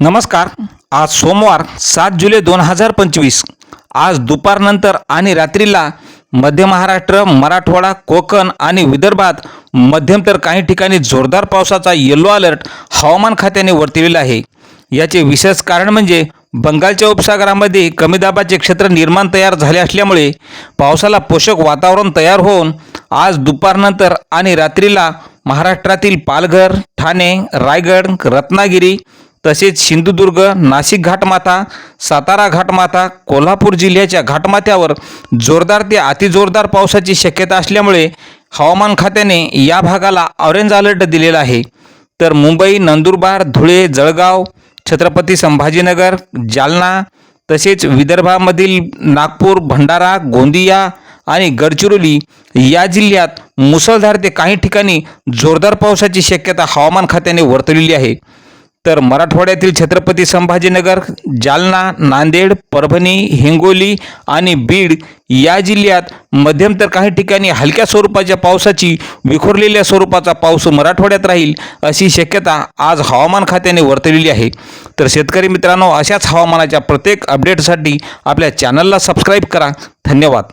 नमस्कार. आज सोमवार सात जुलै दोन हजार पंचवीस. आज दुपारनंतर आणि रात्रीला मध्य महाराष्ट्र मराठवाडा कोकण आणि विदर्भात मध्यम तर काही ठिकाणी जोरदार पावसाचा येलो अलर्ट हवामान खात्याने वर्तविला आहे. याचे विशेष कारण म्हणजे बंगालच्या उपसागरामध्ये कमी दाबाचे क्षेत्र निर्माण तयार झाले असल्यामुळे पावसाला पोषक वातावरण तयार होऊन आज दुपारनंतर आणि रात्रीला महाराष्ट्रातील पालघर ठाणे रायगड रत्नागिरी तसेच सिंधुदुर्ग नाशिक घाटमाथा सातारा घाटमाथा कोल्हापूर जिल्ह्याच्या घाटमाथ्यावर जोरदार ते अतिजोरदार पावसाची शक्यता असल्यामुळे हवामान खात्याने या भागाला ऑरेंज अलर्ट दिलेला आहे. तर मुंबई नंदुरबार धुळे जळगाव छत्रपती संभाजीनगर जालना तसेच विदर्भामधील नागपूर भंडारा गोंदिया आणि गडचिरोली या जिल्ह्यात मुसळधार ते काही ठिकाणी जोरदार पावसाची शक्यता हवामान खात्याने वर्तवलेली आहे. तर मराठवाड्यातील छत्रपती संभाजीनगर जालना नांदेड परभणी हिंगोली आणि बीड या जिल्ह्यात मध्यम तर काही ठिकाणी हलक्या स्वरूपाच्या पावसाची विखुरलेल्या स्वरूपाचा पाऊस मराठवाड्यात राहील अशी शक्यता आज हवामान खात्याने वर्तवलेली आहे. तर शेतकरी मित्रांनो अशाच हवामानाच्या प्रत्येक अपडेटसाठी आपल्या चॅनलला सबस्क्राईब करा. धन्यवाद.